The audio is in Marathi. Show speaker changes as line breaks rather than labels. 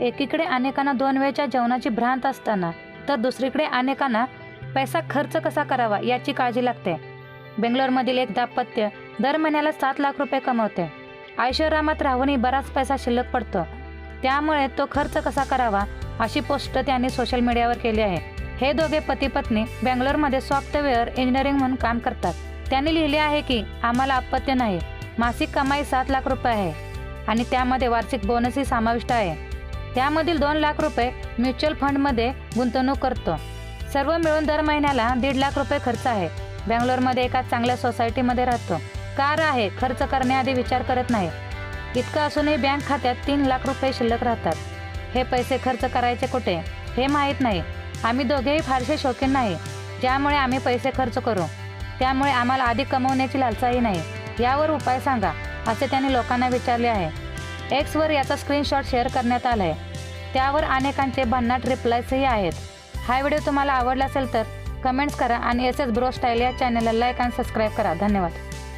एकीकडे अनेकांना दोन वेळच्या जेवणाची भ्रांत असताना तर दुसरीकडे अनेकांना पैसा खर्च कसा करावा याची काळजी लागते. बेंगलोरमधील एक दाम्पत्य दर महिन्याला सात लाख रुपये कमवते. ऐश्वर्यामात राहूनही बराच पैसा शिल्लक पडतो. त्यामुळे तो खर्च कसा करावा अशी पोस्ट त्यांनी सोशल मीडियावर केली आहे. हे दोघे पती पत्नी बेंगलोरमध्ये सॉफ्टवेअर इंजिनिअरिंग म्हणून काम करतात. त्यांनी लिहिले आहे की आम्हाला अपत्य नाही. मासिक कमाई सात लाख रुपये आहे आणि त्यामध्ये वार्षिक बोनसही समाविष्ट आहे. त्यामधील दोन लाख रुपये म्युच्युअल फंडमध्ये गुंतवणूक करतो. सर्व मिळून दर महिन्याला दीड लाख रुपये खर्च आहे. बँगलोरमध्ये एका चांगल्या सोसायटीमध्ये राहतो. कार आहे खर्च करण्याआधी विचार करत नाही. इतकं असूनही बँक खात्यात तीन लाख रुपये शिल्लक राहतात. हे पैसे खर्च करायचे कुठे? हे माहीत नाही. आम्ही दोघेही फारसे शौकीन नाही. ज्यामुळे आम्ही पैसे खर्च करू. त्यामुळे आम्हाला आधी कमवण्याची लालसाही नाही. यावर उपाय सांगा असे त्यांनी लोकांना विचारले आहे. एक्सवर याचा स्क्रीनशॉट शेअर करण्यात आला आहे त्यावर अनेकांचे भन्नाट रिप्लायसही आहेत. हा व्हिडिओ तुम्हाला आवडला असेल तर कमेंट्स करा आणि एस एस ब्रो स्टाईल या चॅनलला लाईक आणि सबस्क्राईब करा. धन्यवाद.